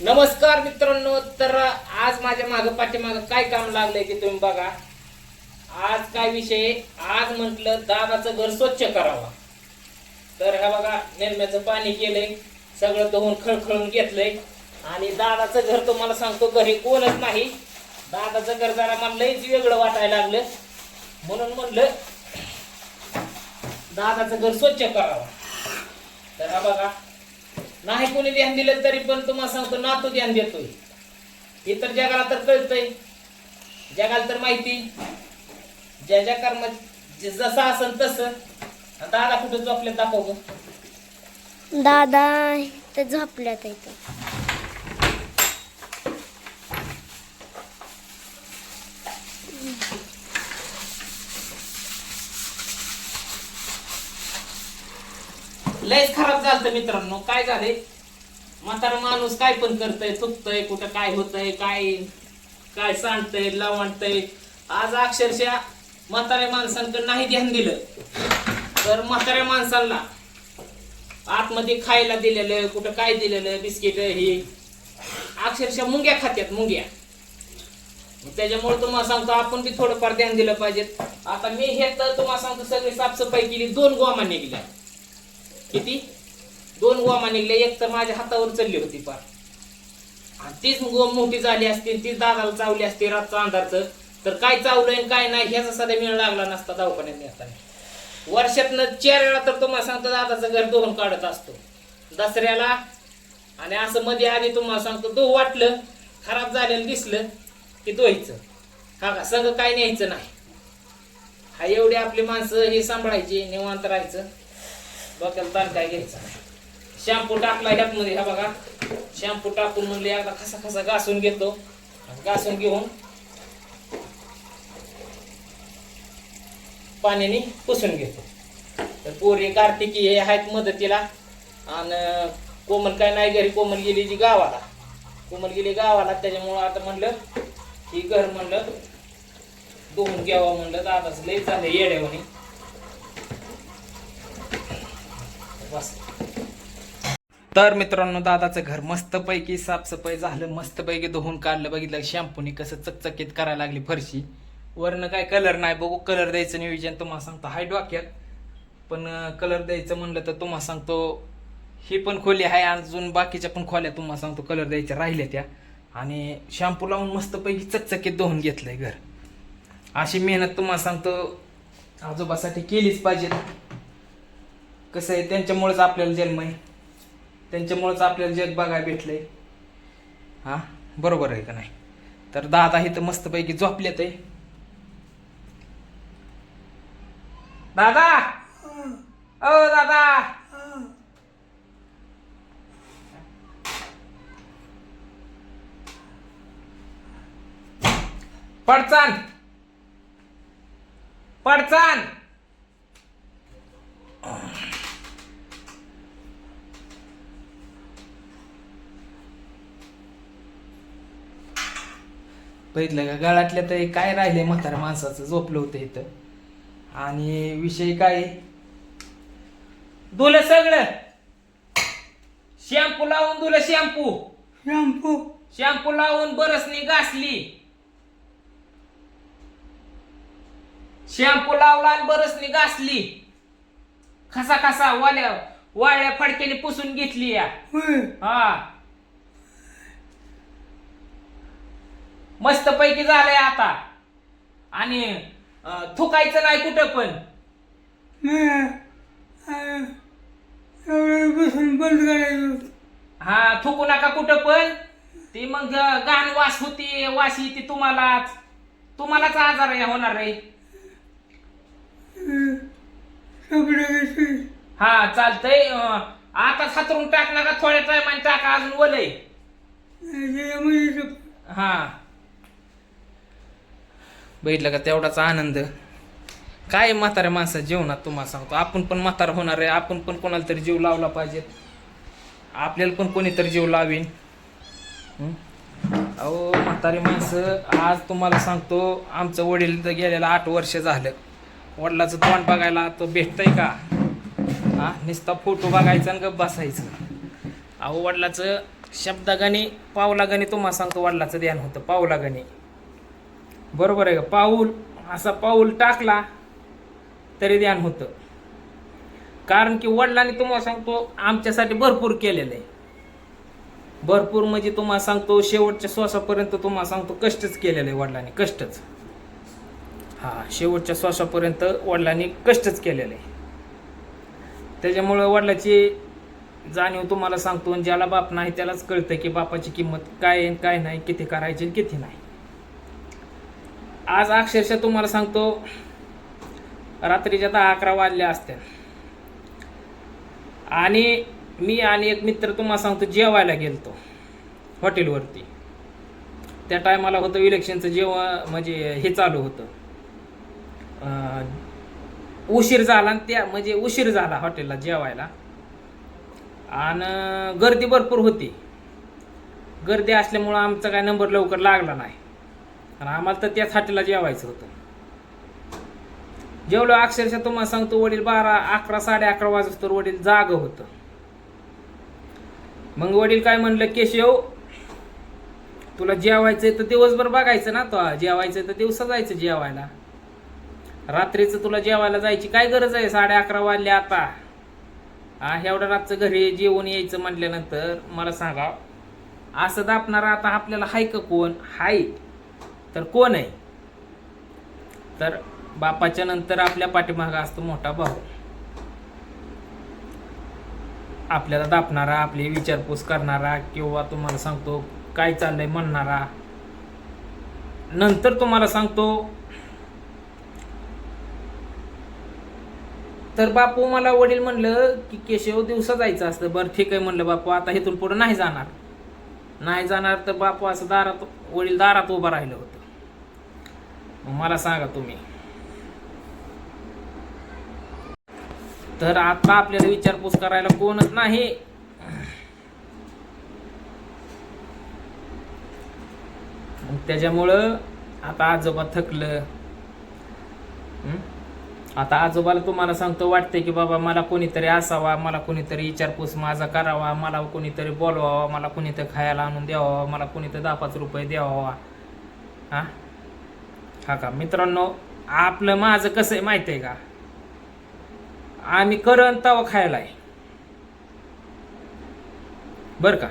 नमस्कार मित्रांनो तर आज माझ्या मागं पाठीमागं काय काम लागलंय ते तुम्ही बघा. आज काय विषय आज म्हटलं दादाचं घर स्वच्छ करावं. तर हा बघा निर्म्याचं पाणी केलंय सगळं धुवून खळखळून घेतलंय. आणि दादाचं घर तुम्हाला सांगतो घरी कोणच नाही. दादाचं घर जरा मला लईच वेगळं वाटायला लागलं. म्हणून म्हणलं दादाचं घर स्वच्छ करावं. तर हा बघा नाही कोणी ध्यान दिलं तरी पण तुम्हाला सांगतो नातू ध्यान देतोय. इतर जगाला तर कळतंय. जगाला तर माहिती. ज्या ज्या कर्म जसं असेल तसं. दादा कुठं झोपले दाखव गं. दादा तर झोपल्यात इथं. लयच खराब झालं मित्रांनो काय झाले म्हातारा माणूस काय पण करतय थुकतय कुठं काय होतंय काय काय सांडतय लावणतय आज अक्षरशः म्हाताऱ्या माणसांकडे नाही ध्यान दिलं. तर म्हाताऱ्या माणसांना आतमध्ये खायला दिलेलं कुठं काय दिलेलं बिस्किट हे अक्षरशः मुंग्या खात्यात मुंग्या. त्याच्यामुळे तुम्हाला सांगतो आपण बी थोडंफार ध्यान दिलं पाहिजे. आता मी हे तर तुम्हाला सांगतो सगळी साफसफाई केली दोन गोमा गेल्या किती? दोन गोमा निघल्या एक तर माझ्या हातावर चालली होती पार. आणि तीच गोम मोठी झाली असती तीच दादाला चावली असती रातचा अंधारचं. तर काय चावलंय आणि काय नाही ह्याचा सध्या मिळ लागला नसता दवाखान्यात नेताना. वर्षातनं चार वेळा तर तुम्हाला सांगतो दादाचं घर दोन काढत असतो. दसऱ्याला आणि असं मध्ये आधी तुम्हाला सांगतो दो वाटलं खराब झालेलं दिसलं की धुवायचं. का का सगळं काय न्यायचं नाही. हा एवढी आपली माणसं हे सांभाळायची निवांत राहायचं. डोक्याला ताण काय घ्यायचं नाही. शॅम्पू टाकला ह्यातमध्ये हा बघा. शॅम्पू टाकून म्हणले एकदा खसा खसा घासून घेतो. घासून घेऊन पाण्याने पुसून घेतो. तर पोरी कार्तिकी हे आहेत मदतीला. आणि कोमल काय नाही घरी कोमल गेली जी गावाला. कोमल गेली गावाला त्याच्यामुळं आता म्हणलं की घर म्हणलं धुवून घ्यावं म्हणलं. आताच लय चाललं येड्यावानी. बस. तर मित्रांनो दादाचं घर मस्तपैकी साफसफाई झालं मस्तपैकी धुवून काढलं बघितलं शॅम्पूने कसं चकचकीत करायला लागली फरशी. वरनं काय कलर नाही बघू कलर द्यायचं नियोजन तुम्हाला सांगतो हाय डोक्यात. पण कलर द्यायचं म्हणलं तर तुम्हाला सांगतो ही पण खोली आहे अजून बाकीच्या पण खोल्या तुम्हाला सांगतो कलर द्यायच्या राहिल्या त्या. आणि शॅम्पू लावून मस्तपैकी चकचकीत धुवून घेतलंय घर. अशी मेहनत तुम्हाला सांगतो आजोबासाठी केलीच पाहिजे. कसं आहे त्यांच्यामुळेच आपल्याला जन्म आहे. त्यांच्यामुळेच आपल्याला जग बघायला भेटलंय. हा? बरोबर आहे का नाही? तर दादा इथं मस्तपैकी झोपलेत आहे. दादा! ओ दादा! पडचान! पडचान! बघितलं का? गळातल्या तर काय राहिले म्हाताऱ्या माणसाचं? झोपलं होतं इथं. आणि विषय काय? दुलं सगळं. शॅम्पू लावून दुलं शॅम्पू. शॅम्पू. शॅम्पू लावून बरसनी घासली. शॅम्पू लावला आणि बरसनी घासली. खसा खसा वाल्या वाळ्या फडक्याने पुसून घेतली या. हा. मस्त पैकी झालंय आता. आणि अं, थुकायचं नाही कुठं पण. एवढं बसून बंद करायचं हा थुकू नका कुठं पण. ती मग घाण वास होती वास येते तुम्हालाच. तुम्हालाच आजार आहे होणार आहे सगळं हा चालतंय. अं, आताच हातरून टाक नका थोड्या टायमाने टाका अजून वलय. त्याच्यामध्ये हा. बघितलं का तेवढाच आनंद? काय म्हाताऱ्या माणसा जीवनात तुम्हाला सांगतो. आपण पण म्हातारा होणार आहे. आपण पण कोणाला तरी जीव लावला पाहिजे. आपल्याला पण कोणीतरी जीव लावीन. अहो म्हातारी माणसं आज तुम्हाला सांगतो आमचं वडील तर गेलेलं आठ वर्ष झालं. वडिलाचं तोंड बघायला तो भेटतंय का? हा? नुसता फोटो बघायचा आणि गप बसायचं. अहो वडिलाचं शब्दागणी पावलागणी तुम्हाला सांगतो वडिलाचं ध्यान होतं. पावलागणी. बरोबर आहे का? पाऊल असा पाऊल टाकला तरी ध्यान होतं. कारण की वडिलांनी तुम्हाला सांगतो आमच्यासाठी भरपूर केलेलं आहे. भरपूर म्हणजे तुम्हाला सांगतो शेवटच्या श्वासापर्यंत तुम्हाला सांगतो कष्टच केलेलं आहे वडिलांनी कष्टच. हा शेवटच्या श्वासापर्यंत वडिलांनी कष्टच केलेलं आहे. त्याच्यामुळं वडिलाची जाणीव तुम्हाला सांगतो आणि ज्याला बाप नाही त्यालाच कळतं की बापाची किंमत काय आहे काय नाही किती करायची आणि किती नाही. आज अक्षरशः तुम्हाला सांगतो रात्रीच्या दहा अकरा वाजल्या असत्या. आणि मी आणि एक मित्र तुम्हाला सांगतो जेवायला गेलतो हॉटेलवरती. त्या टायमाला होतं इलेक्शनचं जेवण म्हणजे हे चालू होतं. उशीर झाला आणि त्या म्हणजे उशीर झाला हॉटेलला जेवायला. आणि गर्दी भरपूर होती. गर्दी असल्यामुळं आमचा काय नंबर लवकर लागला नाही. आणि आम्हाला तर त्याच हॉटेलला जेवायचं होतं. जेवलो अक्षरशः तुम्हाला सांगतो वडील बारा अकरा साडे अकरा वाजता वडील जाग होतं. मग वडील काय म्हणलं केशव तुला जेवायचंय तर दिवसभर बघायचं ना तो जेवायचंय तर दिवसा जायचं जेवायला. रात्रीचं तुला जेवायला जायची काय गरज आहे? साडे अकरा वाजले आता. हा एवढ्या रातचं घरी जेवून यायचं म्हटल्यानंतर मला सांगा असं दापणारा आता आपल्याला हाय का कोण? हाय. तर कोण आहे? तर बापाच्या नंतर आपल्या पाठीमागा असतो मोठा भाऊ. आपल्याला दापणारा आपली विचारपूस करणारा किंवा तुम्हाला सांगतो काय चाललंय म्हणणारा. नंतर तुम्हाला सांगतो तर बापू मला वडील म्हणलं की केशव दिवसा जायचं असतं. बरं ठीक आहे म्हणलं बापू आता इथून पुढे नाही जाणार. नाही जाणार तर बापू असं दारात वडील दारात उभं राहिलं होतं. मला सांगा तुम्ही. तर आता आपल्याला विचारपूस करायला कोणच नाही. त्याच्यामुळं आता आजोबा थकलं. आता आजोबाला तुम्हाला सांगतो वाटतंय की बाबा मला कोणीतरी असावा मला कोणीतरी विचारपूस माझा करावा मला कोणीतरी बोलवावा मला कोणीतरी खायला आणून द्यावा मला कोणीतरी दहा पाच रुपये द्यावा. हा? हा का मित्रांनो आपलं माझं कसं आहे माहिती आहे का? आम्ही करण तवा खायला आहे. बर का?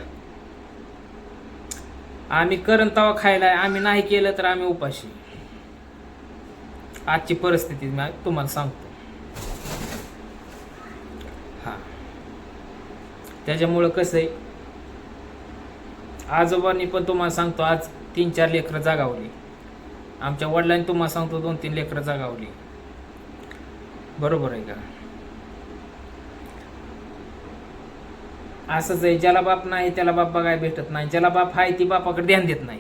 आम्ही करण तवा खायला आहे. आम्ही नाही केलं तर आम्ही उपाशी. आजची परिस्थिती मी तुम्हाला सांगतो. हा. त्याच्यामुळं कसं आहे? आजोबांनी पण तुम्हाला सांगतो आज तीन चार लेकरं जागावली. आमच्या वडिलांनी तुम्हाला सांगतो दोन तीन लेकरं जागावली. बरोबर आहे का? असंच आहे ज्याला बाप नाही त्याला बाप बघायला भेटत नाही. ज्याला बाप आहे ती बापाकडे ध्यान देत नाही.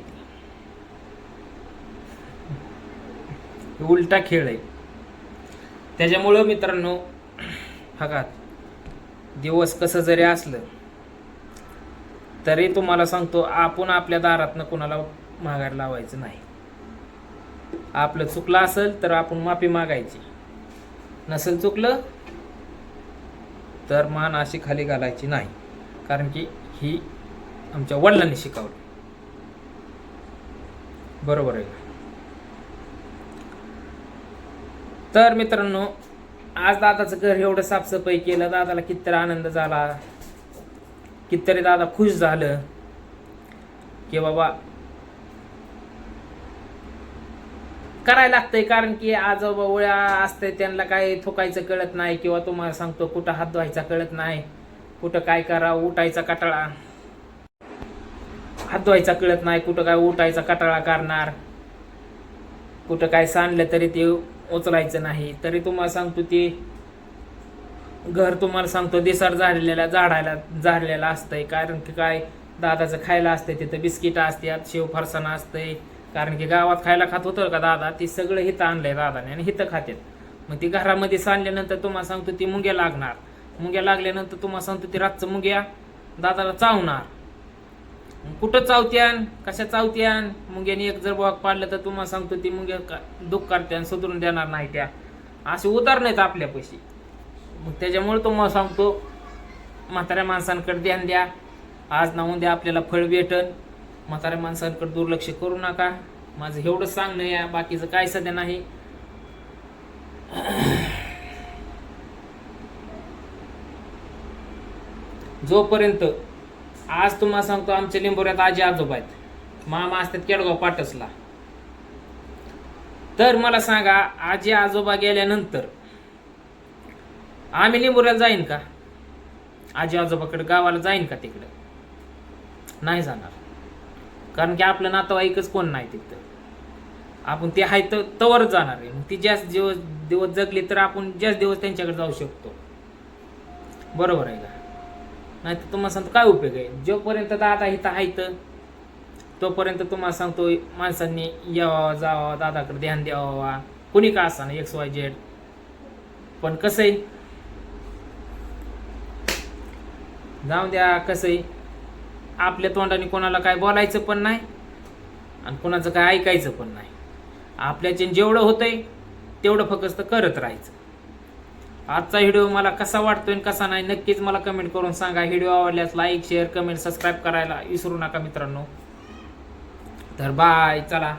उलटा खेळ आहे. त्याच्यामुळं मित्रांनो बघा दिवस कसं जरी असलं तरी तुम्हाला सांगतो आपण आपल्या दारातनं कोणाला माघार लावायचं नाही. आपलं चुकलं असेल तर आपण माफी मागायची. नसेल चुकलं तर मान अशी खाली घालायची नाही. कारण की ही आमच्या वडिलांनी शिकवली. बरोबर आहे. तर मित्रांनो आज दादाचं घर एवढं साफसफाई केलं दादाला कितीतरी आनंद झाला. कितीतरी दादा खुश झालं. की बाबा करायला लागतंय कारण की आजोबा ओळ्या असते त्यांना काय थुकायचं कळत नाही किंवा तुम्हाला सांगतो कुठं हात धुवायचा कळत नाही कुठं काय करा उठायचा कटाळा. हात धुवायचा कळत नाही कुठं काय उठायचा कटाळा करणार. कुठं काय सांडलं तरी ते उचलायचं नाही. तरी तुम्हाला सांगतो ते घर तुम्हाला सांगतो दिसाड झाडलेल्या झाडायला झाडलेलं असतंय. कारण की काय दादाचं खायला असतंय तिथं बिस्किटं असतात शेव फरसाणं असतंय. कारण की गावात खायला खात होतं का दादा? ती सगळं हिथं आणलंय दादाने आणि हिथं खातात मग ती घरामध्ये सांडल्यानंतर तुम्हाला सांगतो ती मुंग्या लागणार. मुंग्या लागल्यानंतर तुम्हाला सांगतो ती रातचं मुंग्या दादाला चावणार. मग कुठं चावत्यान कशा चावत्यान मुंग्याने एक जर बाग पाडलं तर तुम्हाला सांगतो ती मुंग्या का- दुःख करत्यान सुधरून देणार नाही त्या. असे उदाहरण आहेत आपल्यापाशी. मग त्याच्यामुळे तुम्हाला सांगतो म्हाताऱ्या माणसांकडे ध्यान द्या. आज ना उद्या आपल्याला फळ भेटन. म्हाताऱ्या माणसांकडे दुर्लक्ष करू नका. माझं एवढं सांगणं या बाकीचं काय सध्या नाही. जोपर्यंत आज तुम्हाला सांगतो आमच्या लिंबोऱ्यात आजी आजोबा आहेत. मामा असतात केडगाव पाटसला. तर मला सांगा आजी आजोबा गेल्यानंतर आम्ही लिंबोऱ्याला जाईन का? आजी आजोबाकडे गावाला जाईन का तिकडं? नाही जाणार. कारण की आपलं नातेवाईकच कोण नाही तिथं. आपण ते आहे तर तवरच जाणार आहे. मग ती जास्त दिवस दिवस जगली तर आपण जास्त दिवस त्यांच्याकडे जाऊ शकतो. बरोबर आहे का? नाही तर तुम्हाला सांगतो काय उपयोग आहे? जोपर्यंत दादा इथं आहे तर तोपर्यंत तुम्हाला सांगतो माणसांनी यावा जावा दादाकडे ध्यान द्यावा कोणी का असा एक्स वाय झेड पण कसं आहे? जाऊ द्या कसं आहे? आपल्या तोंडाने कोणाला काय बोलायचं पण नाही आणि कोणाचं काय ऐकायचं पण नाही. आपल्याचे जेवढं होतंय तेवढं फक्त करत राहायचं. आजचा व्हिडिओ मला कसा वाटतोय आणि कसा नाही नक्कीच मला कमेंट करून सांगा. व्हिडिओ आवडल्यास लाईक शेअर कमेंट सबस्क्राईब करायला विसरू नका मित्रांनो. तर बाय चला.